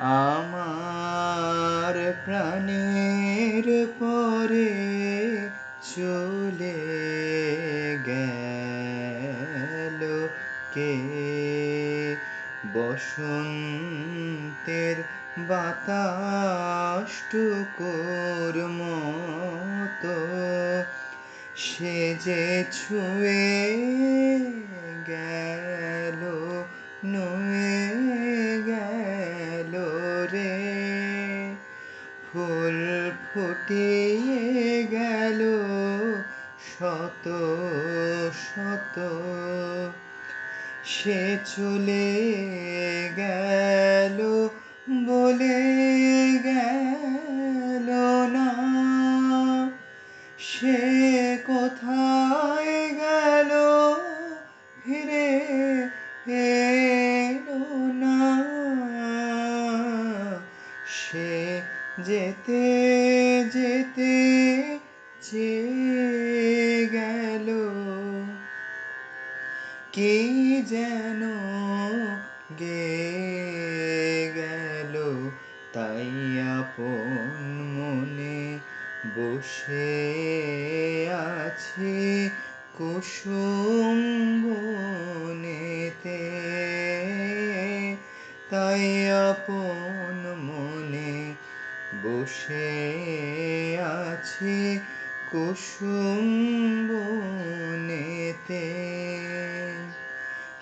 আমার প্রাণের পরে চলে গেল কে? বসন্তের বাতাসটুকুর মতো সে যে ছুঁয়ে গেল। শত শত, সে চলে গেল বলে গেল না। সে কোথায় গেল ফিরে এলো না। সে যেতে যেতে চেয়ে কি যেন গে গেল তাই আপন মনে বসে আছি কুসুম বনেতে। তাই আপন মনে বসে আছি কুসুম বনেতে।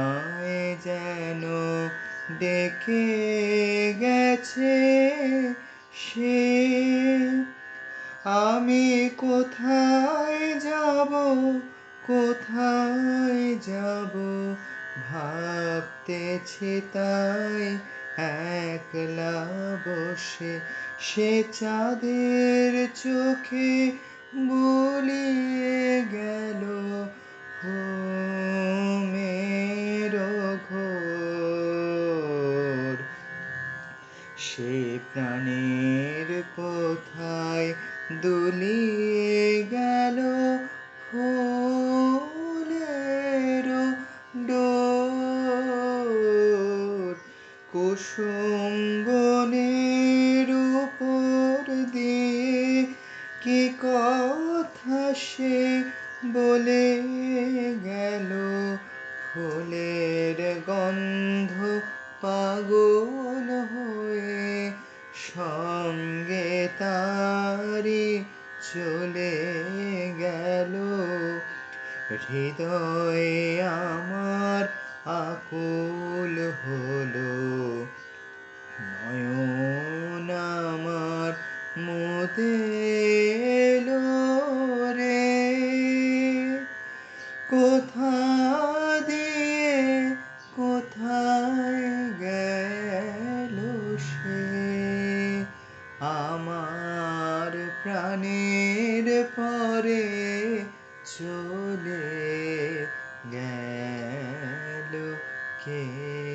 আমায় যেন ডেকে গেছে সে। আমি কোথায় যাব কোথায় যাব ভাবতেছি তাই একলা বসে। সে চাঁদের চোখে বুলিয়ে গেল সে প্রাণের কোথায় দুলিয়ে গেল ফুলের ডোর? কুসুম বনের উপর দিয়ে কি কথা সে বলে গেল? ফুলের গন্ধ পাগল হয়ে সঙ্গে তারি চলে গেল। হৃদয়ে আমার আকুল হলো। প্রাণের পরে চলে গেল কে?